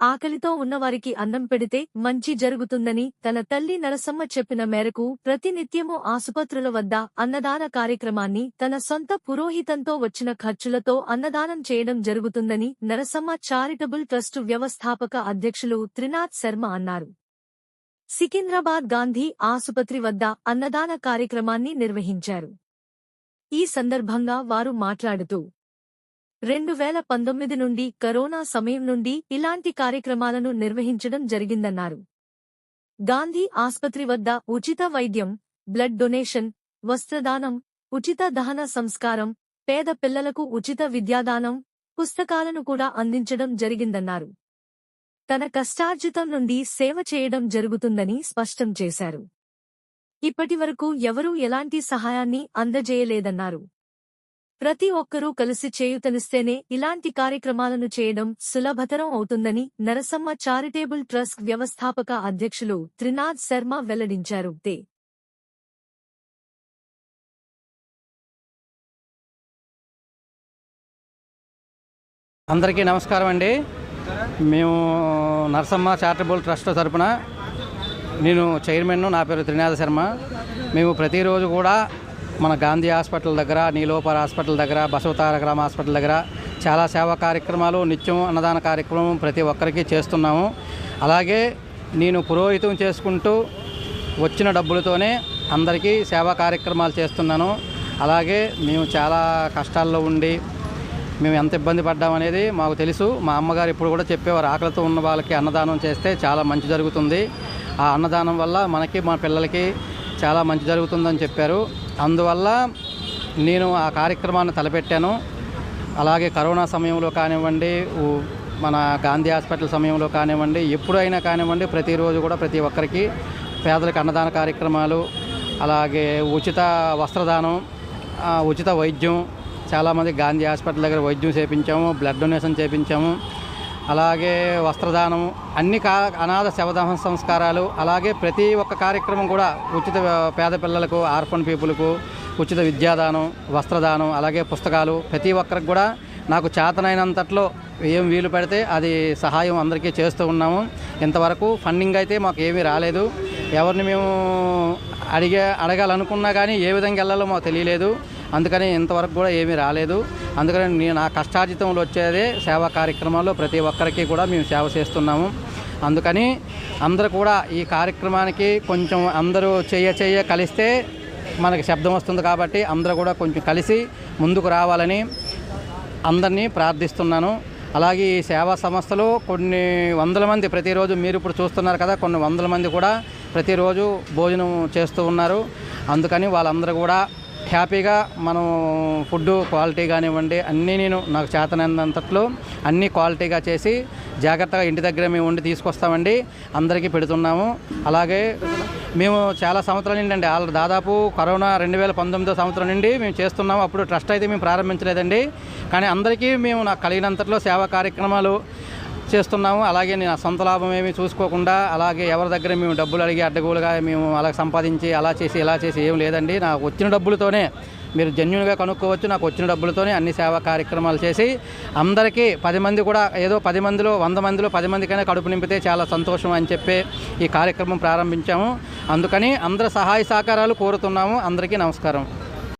ఆకలితో ఉన్నవారికి అన్నం పెడితే మంచి జరుగుతుందని తన తల్లి నరసమ్మ చెప్పిన మేరకు ప్రతినిత్యము ఆసుపత్రుల వద్ద అన్నదాన కార్యక్రమాన్ని తన సొంత పురోహితంతో వచ్చిన ఖర్చులతో అన్నదానం చేయడం జరుగుతుందని నరసమ్మ చారిటబుల్ ట్రస్టు వ్యవస్థాపక అధ్యక్షులు త్రినాథ్ శర్మ అన్నారు. సికింద్రాబాద్ గాంధీ ఆసుపత్రి వద్ద అన్నదాన కార్యక్రమాన్ని నిర్వహించారు. ఈ సందర్భంగా వారు మాట్లాడుతూ రెండు వేల పంతొమ్మిది నుండి కరోనా సమయం నుండి ఇలాంటి కార్యక్రమాలను నిర్వహించడం జరిగిందన్నారు. గాంధీ ఆస్పత్రి వద్ద ఉచిత వైద్యం బ్లడ్ డొనేషన్ వస్త్రదానం ఉచిత దహన సంస్కారం పేద పిల్లలకు ఉచిత విద్యాదానం పుస్తకాలను కూడా అందించడం జరిగిందన్నారు. తన కష్టార్జితం నుండి సేవ చేయడం జరుగుతుందని స్పష్టం చేశారు. ఇప్పటివరకు ఎవరూ ఎలాంటి సహాయాన్ని అందజేయలేదన్నారు. ప్రతి ఒక్కరూ కలిసి చేయుతనిస్తేనే ఇలాంటి కార్యక్రమాలను చేయడం సులభతరం అవుతుందని నరసమ్మ చారిటేబుల్ ట్రస్ట్ వ్యవస్థాపక అధ్యక్షులు త్రినాథ్ శర్మ వెల్లడించారు. దే అందరికీ నమస్కారం అండి. మేము నరసమ్మ చారిటబుల్ ట్రస్ట్ తరపున నేను చైర్మన్ నా పేరు త్రినాథ శర్మ. మేము ప్రతిరోజు కూడా మన గాంధీ హాస్పిటల్ దగ్గర నీలోపర్ హాస్పిటల్ దగ్గర బసవతారగ్రామ హాస్పిటల్ దగ్గర చాలా సేవా కార్యక్రమాలు నిత్యం అన్నదాన కార్యక్రమం ప్రతి ఒక్కరికి చేస్తున్నాము. అలాగే నేను పురోహితం చేసుకుంటూ వచ్చిన డబ్బులతోనే అందరికీ సేవా కార్యక్రమాలు చేస్తున్నాను. అలాగే మేము చాలా కష్టాల్లో ఉండి మేము ఎంత ఇబ్బంది పడ్డామనేది మాకు తెలుసు. మా అమ్మగారు ఇప్పుడు కూడా చెప్పేవారు ఆకలితో ఉన్న వాళ్ళకి అన్నదానం చేస్తే చాలా మంచి జరుగుతుంది. ఆ అన్నదానం వల్ల మనకి మా పిల్లలకి చాలా మంచి జరుగుతుందని చెప్పారు. అందువల్ల నేను ఆ కార్యక్రమాన్ని తలపెట్టాను. అలాగే కరోనా సమయంలో కానివ్వండి మన గాంధీ హాస్పిటల్ సమయంలో కానివ్వండి ఎప్పుడైనా కానివ్వండి ప్రతిరోజు కూడా ప్రతి ఒక్కరికి పేదలకు అన్నదాన కార్యక్రమాలు అలాగే ఉచిత వస్త్రదానం ఉచిత వైద్యం చాలామంది గాంధీ హాస్పిటల్ దగ్గర వైద్యం చేపించాము బ్లడ్ డొనేషన్ చేపించాము. అలాగే వస్త్రదానం అన్ని కా అనాథ శవదాహన సంస్కారాలు అలాగే ప్రతి ఒక్క కార్యక్రమం కూడా ఉచిత పేద పిల్లలకు ఆర్ఫన్ పీపుల్కు ఉచిత విద్యాదానం వస్త్రదానం అలాగే పుస్తకాలు ప్రతి ఒక్కరికి కూడా నాకు చేతనైనంతట్లో ఏం వీలు పెడితే అది సహాయం అందరికీ చేస్తూ ఉన్నాము. ఇంతవరకు ఫండింగ్ అయితే మాకు ఏమీ రాలేదు. ఎవరిని మేము అడిగే అడగాలనుకున్నా కానీ ఏ విధంగా వెళ్ళాలో మాకు తెలియలేదు. అందుకని ఇంతవరకు కూడా ఏమీ రాలేదు. అందుకని నేను నా కష్టార్జితంలో వచ్చేదే సేవా కార్యక్రమాల్లో ప్రతి ఒక్కరికి కూడా మేము సేవ చేస్తున్నాము. అందుకని అందరూ కూడా ఈ కార్యక్రమానికి కొంచెం అందరూ చెయ్య చెయ్య కలిస్తే మనకి శబ్దం వస్తుంది కాబట్టి అందరూ కూడా కొంచెం కలిసి ముందుకు రావాలని అందరినీ ప్రార్థిస్తున్నాను. అలాగే ఈ సేవా సంస్థలు కొన్ని వందల మంది ప్రతిరోజు మీరు ఇప్పుడు చూస్తున్నారు కదా కొన్ని వందల మంది కూడా ప్రతిరోజు భోజనం చేస్తూ ఉన్నారు. అందుకని వాళ్ళందరూ కూడా హ్యాపీగా మనం ఫుడ్ క్వాలిటీ కానివ్వండి అన్నీ నేను నాకు చేతనంతట్లో అన్నీ క్వాలిటీగా చేసి జాగ్రత్తగా ఇంటి దగ్గర మేము ఉండి తీసుకొస్తామండి అందరికీ పెడుతున్నాము. అలాగే మేము చాలా సంవత్సరాల నుండి అండి వాళ్ళు దాదాపు కరోనా రెండు వేల పంతొమ్మిదో సంవత్సరం నుండి మేము చేస్తున్నాము. అప్పుడు ట్రస్ట్ అయితే మేము ప్రారంభించలేదండి. కానీ అందరికీ మేము నాకు కలిగినంతట్లో సేవా కార్యక్రమాలు చేస్తున్నాము. అలాగే నేను సొంత లాభం ఏమీ చూసుకోకుండా అలాగే ఎవరి దగ్గర మేము డబ్బులు అడిగి అడ్డగోలుగా మేము అలా సంపాదించి అలా చేసి ఇలా చేసి ఏం లేదండి. నాకు వచ్చిన డబ్బులతోనే మీరు జెన్యున్గా కనుక్కోవచ్చు. నాకు వచ్చిన డబ్బులతోనే అన్ని సేవా కార్యక్రమాలు చేసి అందరికీ పది మంది కూడా ఏదో పది మందిలో వంద మందిలో పది మందికైనా కడుపు నింపితే చాలా సంతోషం అని చెప్పి ఈ కార్యక్రమం ప్రారంభించాము. అందుకని అందరి సహాయ సహకారాలు కోరుతున్నాము. అందరికీ నమస్కారం.